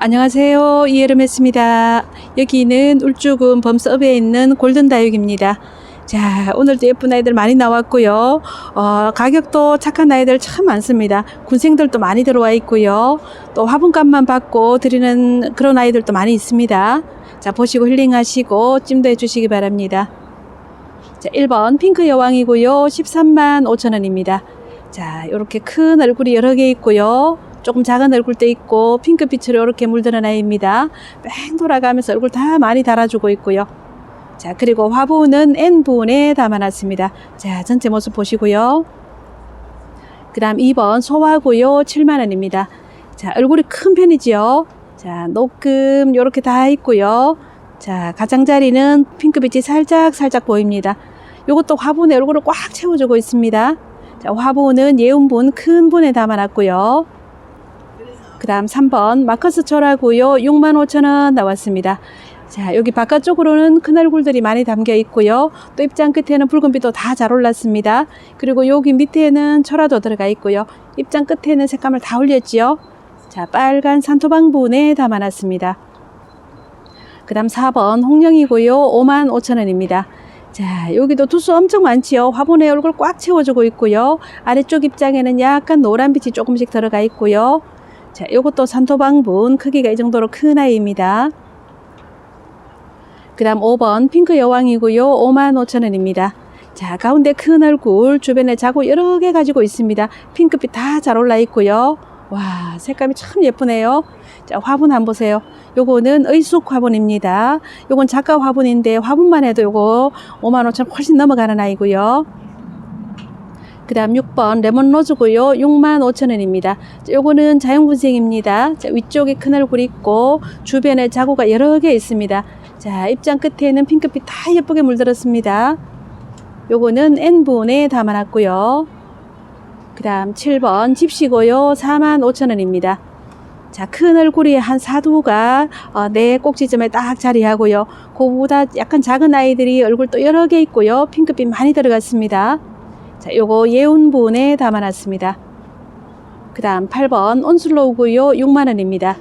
안녕하세요. 이예름했습니다. 여기는 울주군 범서읍에 있는 골든다육입니다. 자, 오늘도 예쁜 아이들 많이 나왔고요. 어, 가격도 착한 아이들 참 많습니다. 군생들도 많이 들어와 있고요. 또 화분값만 받고 드리는 그런 아이들도 많이 있습니다. 자, 보시고 힐링하시고 찜도 해주시기 바랍니다. 자, 1번 핑크 여왕이고요. 13만 5천 원입니다. 자, 이렇게 큰 얼굴이 여러 개 있고요. 조금 작은 얼굴도 있고 핑크빛으로 이렇게 물드는 아이입니다. 뺑 돌아가면서 얼굴 다 많이 달아주고 있고요. 자, 그리고 화분은 N분에 담아놨습니다. 자, 전체 모습 보시고요. 그 다음 2번 소화고요. 7만원입니다. 자, 얼굴이 큰 편이지요. 자, 녹금 이렇게 다 있고요. 자, 가장자리는 핑크빛이 살짝 살짝 보입니다. 요것도 화분에 얼굴을 꽉 채워주고 있습니다. 자, 화분은 예운분 큰 분에 담아놨고요. 그 다음 3번 마커스 초라고요. 65,000원 나왔습니다. 자, 여기 바깥쪽으로는 큰 얼굴들이 많이 담겨 있고요. 또 입장 끝에는 붉은빛도 다 잘 올랐습니다. 그리고 여기 밑에는 철화도 들어가 있고요. 입장 끝에는 색감을 다 올렸지요. 자, 빨간 산토방분에 담아놨습니다. 그 다음 4번 홍령이고요. 55,000원입니다. 자, 여기도 두수 엄청 많지요. 화분에 얼굴 꽉 채워주고 있고요. 아래쪽 입장에는 약간 노란빛이 조금씩 들어가 있고요. 자, 요것도 산토방분 크기가 이 정도로 큰 아이입니다. 그 다음 5번 핑크 여왕이고요. 55,000원입니다. 자, 가운데 큰 얼굴, 주변에 자구 여러 개 가지고 있습니다. 핑크빛 다 잘 올라 있고요. 와, 색감이 참 예쁘네요. 자, 화분 한번 보세요. 요거는 의숙 화분입니다. 요건 작가 화분인데 화분만 해도 요거 55,000원 훨씬 넘어가는 아이고요. 그 다음 6번 레몬 로즈고요. 65,000원입니다. 요거는 자연군생입니다. 자, 위쪽에 큰 얼굴 있고 주변에 자구가 여러 개 있습니다. 자, 입장 끝에는 핑크빛 다 예쁘게 물들었습니다. 요거는 N분에 담아놨고요. 그 다음 7번 집시고요. 45,000원입니다. 자, 큰 얼굴이 한 사두가 어, 내 꼭지점에 딱 자리하고요. 그보다 약간 작은 아이들이 얼굴 또 여러 개 있고요. 핑크빛 많이 들어갔습니다. 자, 요거 예운분에 담아놨습니다. 그 다음 8번 온슬로 우고요. 6만원입니다.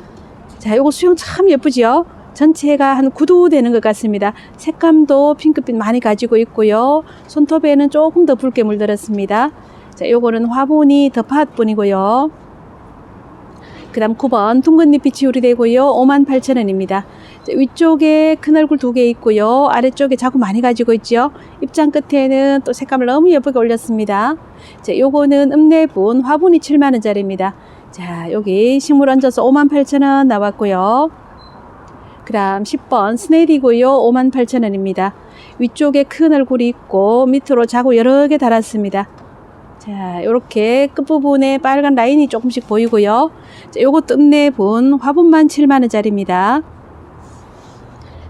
자, 요거 수영 참 예쁘지요? 전체가 한 9도 되는 것 같습니다. 색감도 핑크빛 많이 가지고 있고요. 손톱에는 조금 더 붉게 물들었습니다. 자, 요거는 화분이 더팟분이고요. 그 다음 9번 둥근잎이 우리 되고요. 58,000원입니다. 위쪽에 큰 얼굴 두 개 있고요. 아래쪽에 자꾸 많이 가지고 있죠. 입장 끝에는 또 색감을 너무 예쁘게 올렸습니다. 자, 요거는 읍내분 화분이 7만원짜리입니다. 자, 여기 식물 얹어서 58,000원 나왔고요. 그 다음 10번 스네일이고요. 58,000원입니다. 위쪽에 큰 얼굴이 있고 밑으로 자구 여러 개 달았습니다. 자, 요렇게 끝부분에 빨간 라인이 조금씩 보이고요. 자, 요것도 읍내분 화분만 7만원짜리입니다.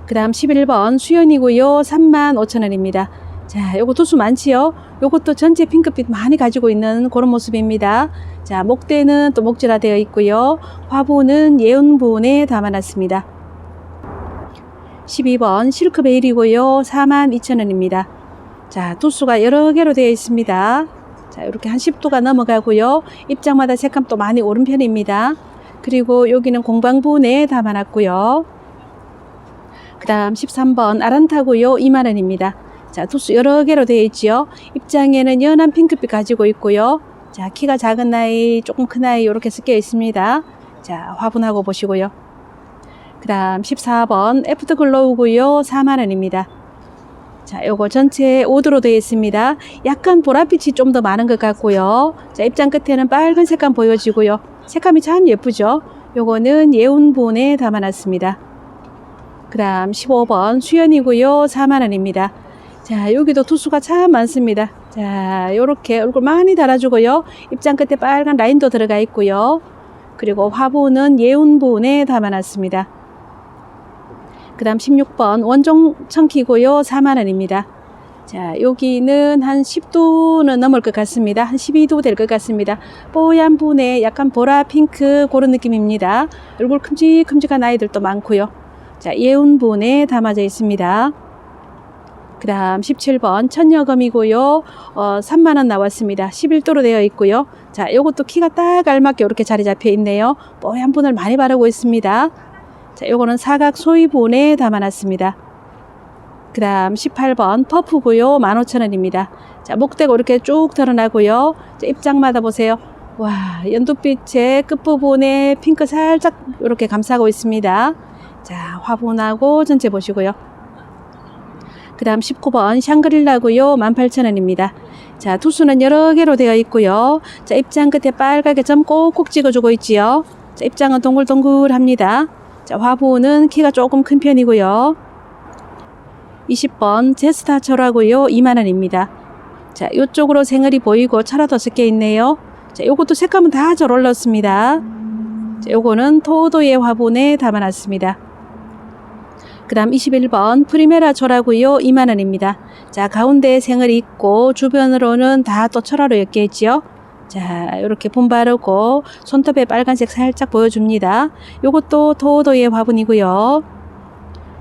그 다음 11번 수연이고요. 3만 5천원입니다. 자, 요거 도수 많지요? 요것도 전체 핑크빛 많이 가지고 있는 그런 모습입니다. 자, 목대는 또 목질화 되어 있고요. 화분은 예운분에 담아놨습니다. 12번 실크베일이고요. 4만 2천원입니다. 자, 도수가 여러 개로 되어 있습니다. 자, 이렇게 한 10도가 넘어가고요. 입장마다 색감 또 많이 오른 편입니다. 그리고 여기는 공방분에 담아놨고요. 그 다음 13번 아란타고요. 2만원입니다. 자, 도수 여러 개로 되어 있지요. 입장에는 연한 핑크빛 가지고 있고요. 자, 키가 작은 아이, 조금 큰 아이 이렇게 섞여 있습니다. 자, 화분하고 보시고요. 그 다음 14번 애프터 글로우고요. 4만원입니다. 자, 요거 전체 5도로 되어 있습니다. 약간 보랏빛이 좀 더 많은 것 같고요. 자, 입장 끝에는 빨간 색감 보여지고요. 색감이 참 예쁘죠? 요거는 예운본에 담아놨습니다. 그 다음 15번 수연이고요. 4만원입니다. 자, 여기도 투수가 참 많습니다. 자, 요렇게 얼굴 많이 달아주고요. 입장 끝에 빨간 라인도 들어가 있고요. 그리고 화분은 예운본에 담아놨습니다. 그 다음 16번 원종 청키고요. 4만원입니다. 자, 여기는 한 10도는 넘을 것 같습니다. 한 12도 될 것 같습니다. 뽀얀 분에 약간 보라 핑크 그런 느낌입니다. 얼굴 큼직큼직한 아이들도 많고요. 자, 예운분에 담아져 있습니다. 그 다음 17번 천여금이고요. 어, 3만원 나왔습니다. 11도로 되어 있고요. 자, 요것도 키가 딱 알맞게 이렇게 자리 잡혀 있네요. 뽀얀 분을 많이 바르고 있습니다. 자, 요거는 사각 소위본에 담아놨습니다. 그 다음 18번 퍼프고요. 15,000원입니다. 자, 목대가 이렇게 쭉 드러나고요. 자, 입장마다 보세요. 와, 연두빛의 끝부분에 핑크 살짝 이렇게 감싸고 있습니다. 자, 화분하고 전체 보시고요. 그 다음 19번 샹그릴라고요. 18,000원입니다. 자, 투수는 여러 개로 되어 있고요. 자, 입장 끝에 빨갛게 점 꼭꼭 찍어주고 있지요. 자, 입장은 동글동글합니다. 자, 화분은 키가 조금 큰 편이고요. 20번 제스타 철화고요. 2만원입니다. 자, 이쪽으로 생얼이 보이고 철화도 섞여 있네요. 자, 요것도 색감은 다잘 올랐습니다. 자, 요거는 토도의 화분에 담아놨습니다. 그 다음 21번 프리메라 철화고요. 2만원입니다. 자, 가운데 생얼이 있고 주변으로는 다또 철화로 엮여 있지요. 자, 이렇게 분 바르고 손톱에 빨간색 살짝 보여줍니다. 요것도 토도의 화분이고요.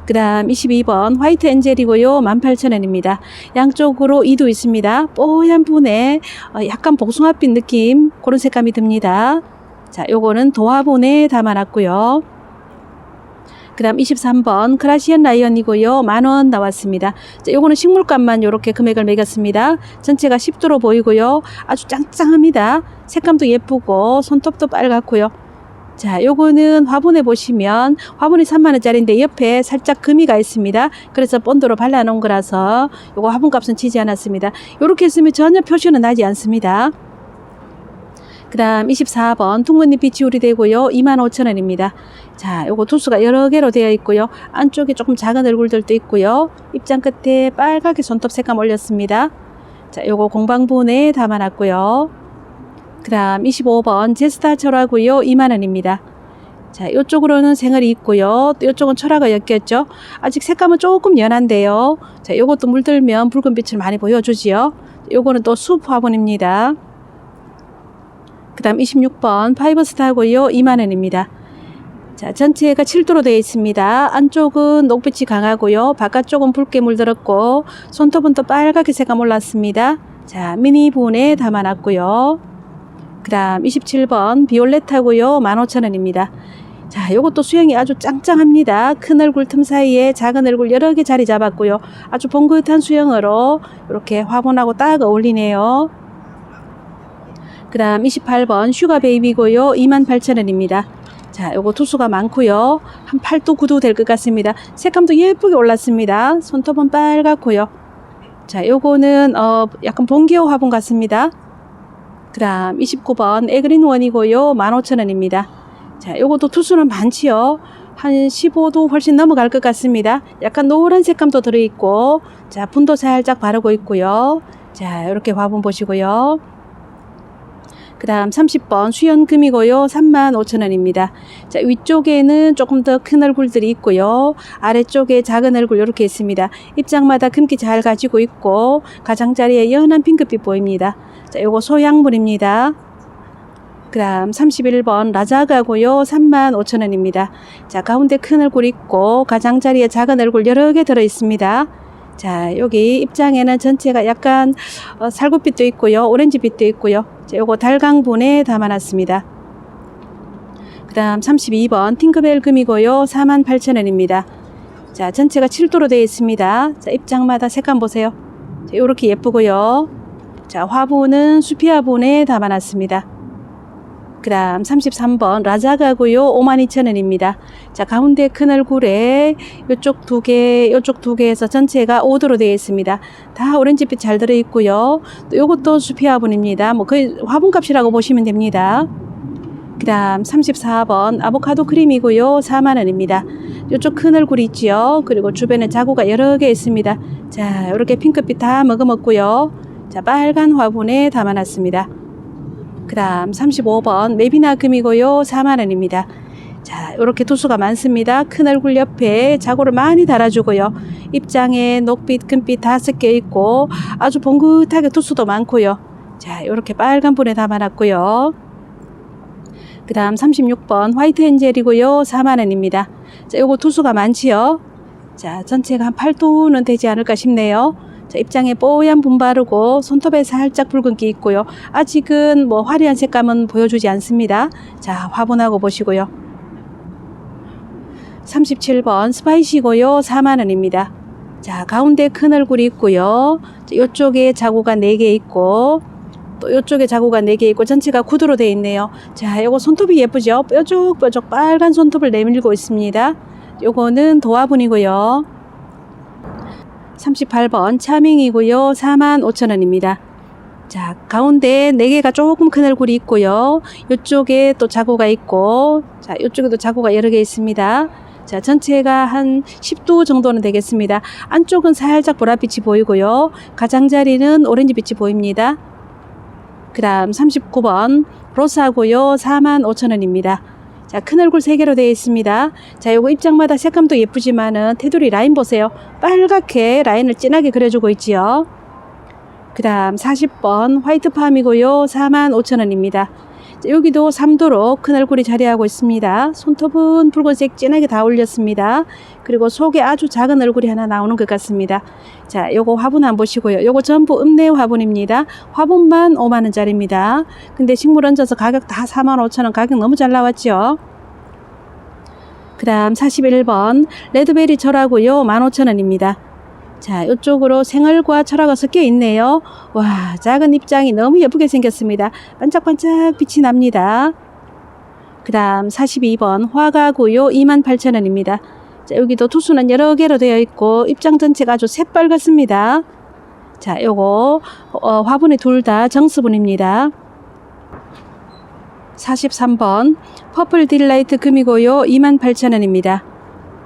그 다음 22번 화이트 엔젤이고요. 18,000원입니다. 양쪽으로 이도 있습니다. 뽀얀 분에 어, 약간 복숭아빛 느낌 그런 색감이 듭니다. 자, 요거는 도화분에 담아놨고요. 그 다음 23번 크라시안 라이언이고요. 만 원 나왔습니다. 자, 요거는 식물감만 요렇게 금액을 매겼습니다. 전체가 10도로 보이고요. 아주 짱짱합니다. 색감도 예쁘고 손톱도 빨갛고요. 자, 요거는 화분에 보시면 화분이 3만 원짜리인데 옆에 살짝 금이 가 있습니다. 그래서 본드로 발라 놓은 거라서 요거 화분 값은 치지 않았습니다. 요렇게 했으면 전혀 표시는 나지 않습니다. 그 다음 24번 퉁무잎 빛이 우리되고요. 25,000원입니다. 자, 요거 두수가 여러 개로 되어 있고요. 안쪽에 조금 작은 얼굴들도 있고요. 입장 끝에 빨갛게 손톱 색감 올렸습니다. 자, 요거 공방분에 담아놨고요. 그 다음 25번 제스타 철화고요. 2만원입니다. 자, 이쪽으로는 생얼이 있고요. 또 이쪽은 철화가 엮였죠. 아직 색감은 조금 연한데요. 자, 요것도 물들면 붉은 빛을 많이 보여주지요. 요거는 또숲 화분입니다. 그 다음 26번 파이버스타고요. 2만원입니다. 자, 전체가 7도로 되어 있습니다. 안쪽은 녹빛이 강하고요. 바깥쪽은 붉게 물들었고, 손톱은 또 빨갛게 색감 올랐습니다. 자, 미니본에 담아놨고요. 그 다음 27번 비올레타고요. 15,000원입니다. 자, 요것도 수영이 아주 짱짱합니다. 큰 얼굴 틈 사이에 작은 얼굴 여러 개 자리 잡았고요. 아주 봉긋한 수영으로 이렇게 화분하고 딱 어울리네요. 그 다음 28번 슈가 베이비고요. 28,000원입니다. 자, 요거 투수가 많고요. 한 8도 9도 될 것 같습니다. 색감도 예쁘게 올랐습니다. 손톱은 빨갛고요. 자, 요거는 어 약간 봉기호 화분 같습니다. 그 다음 29번 에그린 원이고요. 15,000원입니다. 자, 요것도 투수는 많지요. 한 15도 훨씬 넘어갈 것 같습니다. 약간 노란 색감도 들어있고, 자, 분도 살짝 바르고 있고요. 자, 이렇게 화분 보시고요. 그 다음 30번 수연금이고요. 35,000원입니다. 자, 위쪽에는 조금 더 큰 얼굴들이 있고요. 아래쪽에 작은 얼굴 이렇게 있습니다. 입장마다 금기 잘 가지고 있고 가장자리에 연한 핑크빛 보입니다. 자, 요거 소양물입니다. 그 다음 31번 라자가고요. 35,000원입니다. 자, 가운데 큰 얼굴 있고 가장자리에 작은 얼굴 여러 개 들어 있습니다. 자, 여기 입장에는 전체가 약간 어, 살구빛도 있고요. 오렌지빛도 있고요. 자, 요거 달강분에 담아놨습니다. 그 다음 32번 팅크벨 금이고요. 48,000원입니다. 자, 전체가 7도로 되어 있습니다. 자, 입장마다 색감 보세요. 자, 요렇게 예쁘고요. 자, 화분은 수피아분에 담아놨습니다. 그 다음 33번 라자가고요. 52,000원입니다. 자, 가운데 큰 얼 굴에 요쪽 두 개, 요쪽 두 개에서 전체가 5도로 되어 있습니다. 다 오렌지빛 잘 들어있고요. 또 요것도 수피아분입니다. 뭐 거의 화분값이라고 보시면 됩니다. 그 다음 34번 아보카도 크림이고요. 4만원입니다. 요쪽 큰 얼굴 있지요. 그리고 주변에 자구가 여러 개 있습니다. 자, 이렇게 핑크빛 다 머금었고요. 자, 빨간 화분에 담아놨습니다. 그 다음 35번 메비나 금이고요. 4만원입니다. 자, 이렇게 도수가 많습니다. 큰 얼굴 옆에 자고를 많이 달아주고요. 입장에 녹빛, 금빛 다 섞여 있고 아주 봉긋하게 도수도 많고요. 자, 이렇게 빨간 분에 담아놨고요. 그 다음 36번 화이트 엔젤이고요. 4만원입니다. 자, 요거 투수가 많지요. 자, 전체가 한 8도는 되지 않을까 싶네요. 자, 입장에 뽀얀 분 바르고 손톱에 살짝 붉은기 있고요. 아직은 뭐 화려한 색감은 보여주지 않습니다. 자, 화분하고 보시고요. 37번 스파이시고요. 4만원입니다. 자, 가운데 큰 얼굴이 있고요. 자, 이쪽에 자구가 4개 있고, 또 이쪽에 자구가 4개 있고, 전체가 구두로 되어 있네요. 자, 요거 손톱이 예쁘죠? 뾰족뾰족 빨간 손톱을 내밀고 있습니다. 요거는 도화분이고요. 38번 차밍이고요. 45,000원입니다. 자, 가운데 4개가 조금 큰 얼굴이 있고요. 이쪽에 또 자구가 있고, 자, 이쪽에도 자구가 여러 개 있습니다. 자, 전체가 한 10도 정도는 되겠습니다. 안쪽은 살짝 보랏빛이 보이고요. 가장자리는 오렌지빛이 보입니다. 그 다음 39번 로스하고요. 45,000원입니다. 자, 큰 얼굴 3개로 되어 있습니다. 자, 요거 입장마다 색감도 예쁘지만은 테두리 라인 보세요. 빨갛게 라인을 진하게 그려주고 있지요. 그 다음 40번 화이트 팜이고요. 45,000원입니다. 여기도 3도로 큰 얼굴이 자리하고 있습니다. 손톱은 붉은색 진하게 다 올렸습니다. 그리고 속에 아주 작은 얼굴이 하나 나오는 것 같습니다. 자, 요거 화분 한번 보시고요. 요거 전부 읍내 화분입니다. 화분만 5만원짜리입니다. 근데 식물 얹어서 가격 다 45,000원 가격 너무 잘 나왔죠? 그 다음 41번 레드베리 철하고요. 15,000원입니다. 자, 이쪽으로 생얼과 철화가 섞여 있네요. 와, 작은 입장이 너무 예쁘게 생겼습니다. 반짝반짝 빛이 납니다. 그 다음 42번 화가고요. 28,000원입니다. 자, 여기도 투수는 여러 개로 되어 있고 입장 전체가 아주 새빨갛습니다. 자, 요거 어, 화분이 둘 다 정수분입니다. 43번 퍼플 딜라이트 금이고요. 28,000원입니다.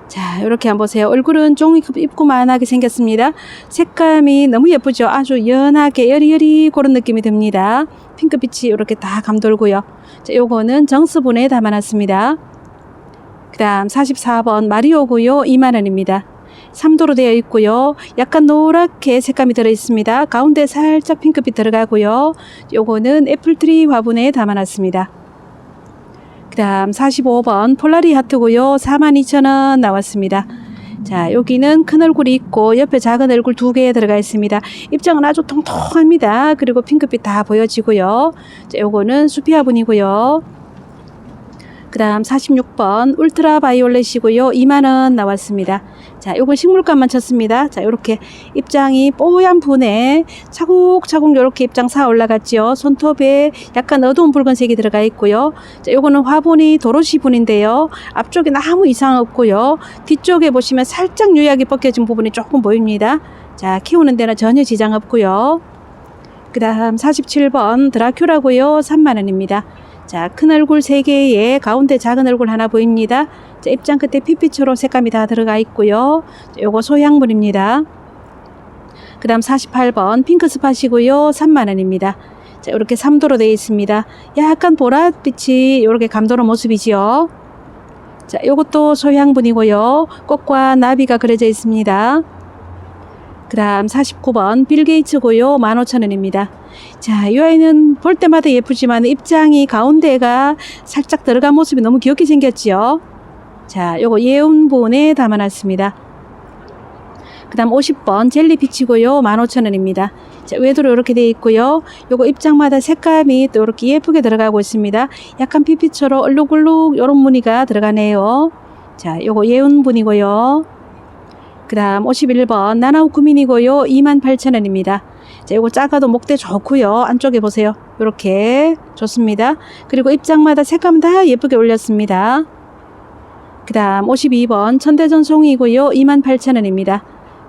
자, 이렇게 한번 보세요. 얼굴은 종이컵 입고만하게 생겼습니다. 색감이 너무 예쁘죠? 아주 연하게 여리여리 그런 느낌이 듭니다. 핑크빛이 이렇게 다 감돌고요. 자, 요거는 정수분에 담아놨습니다. 그 다음 44번 마리오고요. 2만원입니다. 3도로 되어 있고요. 약간 노랗게 색감이 들어 있습니다. 가운데 살짝 핑크빛 들어가고요. 요거는 애플트리 화분에 담아놨습니다. 그 다음 45번 폴라리 하트고요. 42,000원 나왔습니다. 자, 여기는 큰 얼굴이 있고 옆에 작은 얼굴 두 개 들어가 있습니다. 입장은 아주 통통합니다. 그리고 핑크빛 다 보여지고요. 자, 요거는 수피화분이고요. 그 다음 46번 울트라 바이올렛이고요. 2만원 나왔습니다. 자, 요건 식물감만 쳤습니다. 자, 요렇게 입장이 뽀얀 분에 차곡차곡 요렇게 입장 사 올라갔지요. 손톱에 약간 어두운 붉은색이 들어가 있고요. 자, 요거는 화분이 도로시 분인데요. 앞쪽에 아무 이상 없고요. 뒤쪽에 보시면 살짝 유약이 벗겨진 부분이 조금 보입니다. 자, 키우는 데는 전혀 지장 없고요. 그 다음 47번 드라큐라고요. 3만원입니다. 자, 큰 얼굴 3개에 가운데 작은 얼굴 하나 보입니다. 자, 입장 끝에 피피초로 색감이 다 들어가 있고요. 자, 요거 소향물입니다. 그 다음 48번 핑크 스팟이고요. 3만원입니다. 자, 이렇게 3도로 되어 있습니다. 약간 보랏빛이 이렇게 감도는 모습이지요. 자, 요것도 소향분이고요. 꽃과 나비가 그려져 있습니다. 그 다음 49번 빌 게이츠고요. 15,000원입니다. 자, 이 아이는 볼 때마다 예쁘지만 입장이 가운데가 살짝 들어간 모습이 너무 귀엽게 생겼지요. 자, 요거 예운본에 담아놨습니다. 그 다음 50번 젤리피치고요. 15,000원입니다. 자, 외도로 이렇게 되어 있고요. 요거 입장마다 색감이 또 이렇게 예쁘게 들어가고 있습니다. 약간 피피처럼 얼룩얼룩 요런 무늬가 들어가네요. 자, 요거 예운분이고요. 그 다음 51번 나나우 구민이고요. 28,000원입니다. 자, 요거 작아도 목대 좋고요. 안쪽에 보세요. 요렇게 좋습니다. 그리고 입장마다 색감 다 예쁘게 올렸습니다. 그 다음 52번 천대전 송이고요. 28,000원입니다.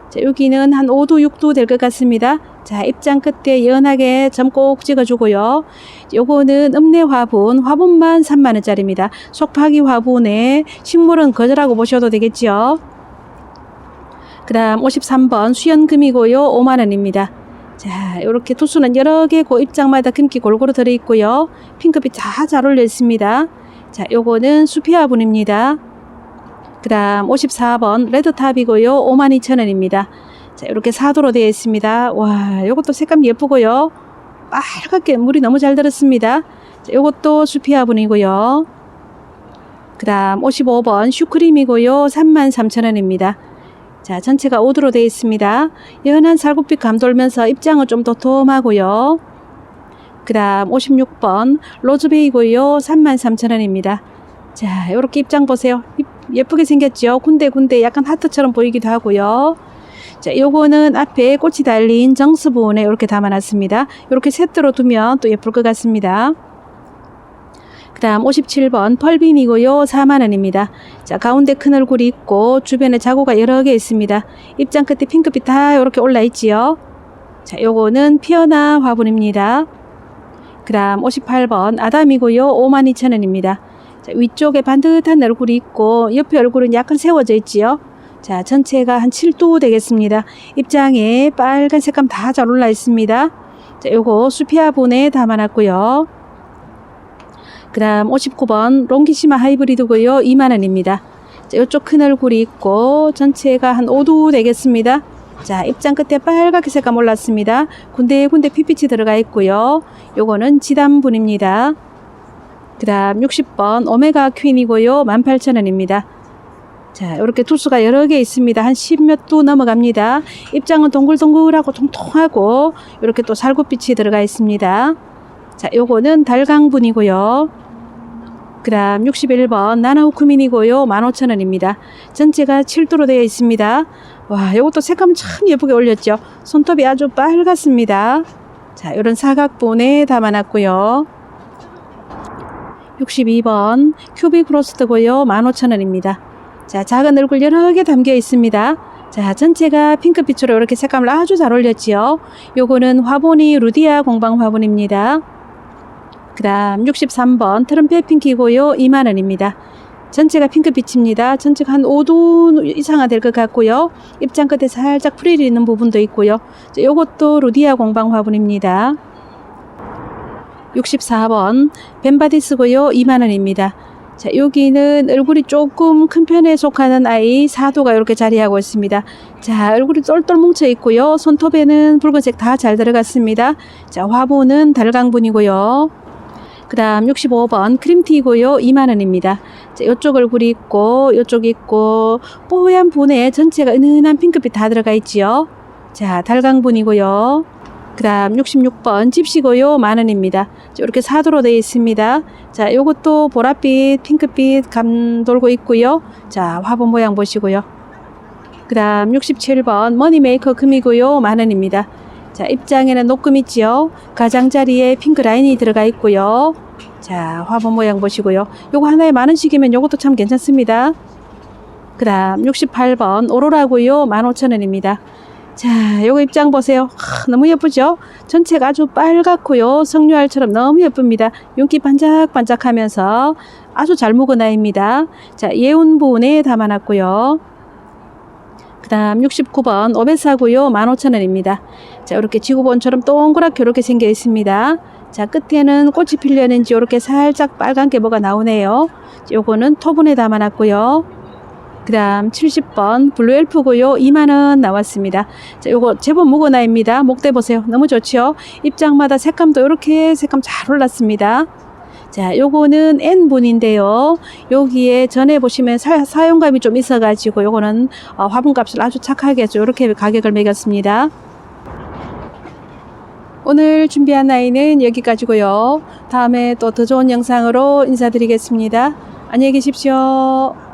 자, 여기는 한 5도, 6도 될 것 같습니다. 자, 입장 끝에 연하게 점 꼭 찍어주고요. 요거는 읍내 화분, 화분만 3만원짜리입니다. 속파기 화분에 식물은 거절하고 보셔도 되겠죠. 그 다음 53번 수연금이고요. 5만원입니다. 자, 이렇게 투수는 여러 개 고 입장마다 금기 골고루 들어있고요. 핑크빛 다 잘 올려 있습니다. 자, 요거는 수피화분입니다. 그 다음 54번 레드탑이고요. 52,000원입니다. 자, 이렇게 사도로 되어 있습니다. 와, 요것도 색감 예쁘고요. 빨갛게 물이 너무 잘 들었습니다. 자, 요것도 수피화분이고요. 그 다음 55번 슈크림이고요. 33,000원입니다. 자, 전체가 오드로 되어 있습니다. 연한 살구빛 감돌면서 입장은 좀 도톰하고요. 그 다음 56번 로즈베이고요. 33,000원입니다. 자, 요렇게 입장 보세요. 입- 예쁘게 생겼죠? 군데군데 약간 하트처럼 보이기도 하고요. 자, 요거는 앞에 꽃이 달린 정수 부분에 이렇게 담아놨습니다. 이렇게 세트로 두면 또 예쁠 것 같습니다. 그 다음 57번 펄빈이고요. 4만원입니다. 자, 가운데 큰 얼굴이 있고 주변에 자구가 여러 개 있습니다. 입장 끝에 핑크빛 다 이렇게 올라 있지요. 자, 요거는 피어나 화분입니다. 그 다음 58번 아담이고요. 52,000원입니다. 자, 위쪽에 반듯한 얼굴이 있고 옆에 얼굴은 약간 세워져 있지요. 자, 전체가 한 7도 되겠습니다. 입장에 빨간 색감 다 잘 올라 있습니다. 자, 요거 수피아본에 담아놨고요. 그 다음 59번 롱기시마 하이브리드고요. 2만원입니다. 자, 요쪽 큰 얼굴이 있고 전체가 한 5도 되겠습니다. 자, 입장 끝에 빨갛게 색감 올랐습니다. 군데군데 핏빛이 들어가 있고요. 요거는 지단분입니다. 그 다음 60번 오메가 퀸이고요. 18,000원입니다. 자, 이렇게 두수가 여러 개 있습니다. 한 10몇 도 넘어갑니다. 입장은 동글동글하고 통통하고 이렇게 또 살구빛이 들어가 있습니다. 자, 요거는 달강분이고요. 그 다음 61번 나나우쿠민이고요. 15,000원입니다. 전체가 7도로 되어 있습니다. 와, 요것도 색감 참 예쁘게 올렸죠. 손톱이 아주 빨갛습니다. 자, 이런 사각본에 담아놨고요. 62번 큐빅 로스트고요. 15,000원입니다. 자, 작은 얼굴 여러 개 담겨 있습니다. 자, 전체가 핑크빛으로 이렇게 색감을 아주 잘 올렸지요. 요거는 화분이 루디아 공방 화분입니다. 그 다음 63번 트럼펫 핑키고요. 2만원입니다. 전체가 핑크빛입니다. 전체가 한 5도 이상은 될것 같고요. 입장 끝에 살짝 프릴이 있는 부분도 있고요. 자, 요것도 루디아 공방 화분입니다. 64번 벤바디스고요. 2만원입니다. 자, 여기는 얼굴이 조금 큰 편에 속하는 아이 사도가 이렇게 자리하고 있습니다. 자, 얼굴이 똘똘 뭉쳐 있고요. 손톱에는 붉은색 다 잘 들어갔습니다. 자, 화분은 달강분이고요. 그 다음 65번 크림티고요. 2만원입니다. 자, 요쪽 얼굴이 있고, 요쪽 있고, 뽀얀 분에 전체가 은은한 핑크빛 다 들어가 있지요. 자, 달강분이고요. 그 다음 66번 집시고요. 만원입니다. 이렇게 사도로 되어 있습니다. 자, 요것도 보랏빛, 핑크빛 감 돌고 있고요. 자, 화분 모양 보시고요. 그 다음 67번 머니메이커 금이고요. 만원입니다. 자, 입장에는 녹금 있지요. 가장자리에 핑크 라인이 들어가 있고요. 자, 화분 모양 보시고요. 요거 하나에 만 원씩이면 요것도 참 괜찮습니다. 그 다음 68번 오로라고요. 15,000원입니다. 자, 요거 입장 보세요. 하, 너무 예쁘죠? 전체가 아주 빨갛고요. 석류알처럼 너무 예쁩니다. 윤기 반짝반짝하면서 아주 잘 묵은 아이입니다. 자, 예운 부분에 담아놨고요. 그 다음 69번 오베사고요. 15,000원입니다. 자, 이렇게 지구본처럼 동그랗게 이렇게 생겨 있습니다. 자, 끝에는 꽃이 필려는지 이렇게 살짝 빨간 게 뭐가 나오네요. 요거는 토분에 담아놨고요. 그 다음 70번 블루엘프고요. 2만원 나왔습니다. 자, 요거 제법 무거나입니다. 목대 보세요. 너무 좋죠? 입장마다 색감도 이렇게 색감 잘 올랐습니다. 자, 요거는 N분인데요. 여기에 전에 보시면 사, 사용감이 좀 있어가지고 요거는 어, 화분값을 아주 착하게 해서 이렇게 가격을 매겼습니다. 오늘 준비한 아이는 여기까지고요. 다음에 또 더 좋은 영상으로 인사드리겠습니다. 안녕히 계십시오.